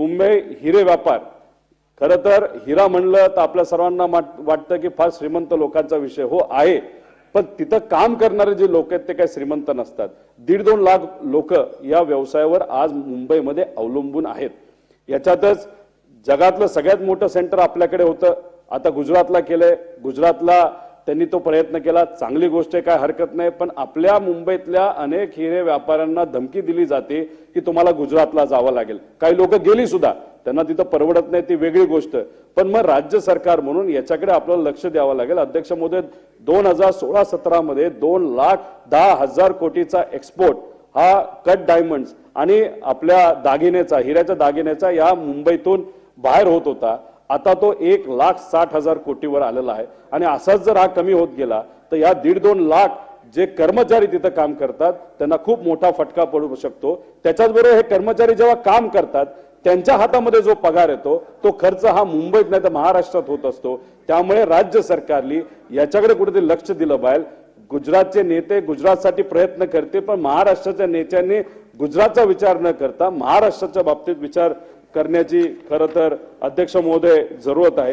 मुंबई हिरे व्यापार. खरं तर हिरा म्हणलं तर आपल्या सर्वांना वाटतं की फार श्रीमंत लोकांचा विषय हो आहे. पण तिथं काम करणारे जे लोक आहेत ते काही श्रीमंत नसतात. दीड दोन लाख लोक या व्यवसायावर आज मुंबईमध्ये अवलंबून आहेत. याच्यातच जगातलं सगळ्यात मोठं सेंटर आपल्याकडे होतं. आता गुजरातला केलंय. गुजरातला त्यांनी तो प्रयत्न केला. चांगली गोष्ट आहे काय हरकत नाही पण आपल्या मुंबईतल्या अनेक हिरे व्यापाऱ्यांना धमकी दिली जाते की तुम्हाला गुजरातला जावं लागेल. काही लोक गेली सुद्धा त्यांना तिथं परवडत नाही ती वेगळी गोष्ट. पण मग राज्य सरकार म्हणून याच्याकडे आपल्याला लक्ष द्यावं लागेल. अध्यक्ष महोदय दोन हजार सोळा सतरा मध्ये दोन लाख दहा हजार कोटीचा एक्सपोर्ट हा कट डायमंड्स आणि आपल्या दागिन्याचा हिऱ्याच्या दागिन्याचा या मुंबईतून बाहेर होत होता. आता तो एक लाख साठ हजार कोटीवर आलेला आहे. आणि असाच जर हा कमी होत गेला तर या दीड दोन लाख जे कर्मचारी तिथं काम करतात त्यांना खूप मोठा फटका पडू शकतो. त्याच्याचबरोबर हे कर्मचारी जेव्हा काम करतात त्यांच्या हातामध्ये जो पगार येतो तो खर्च हा मुंबईत नाही तर महाराष्ट्रात होत असतो. त्यामुळे राज्य सरकारने याच्याकडे कुठेतरी लक्ष दिलं पाहिजे. गुजरातचे नेते गुजरातसाठी प्रयत्न करते पण महाराष्ट्राच्या नेत्यांनी गुजरातचा विचार न करता महाराष्ट्राच्या बाबतीत विचार करण्याची खरं तर अध्यक्ष महोदय जरूरत आहे.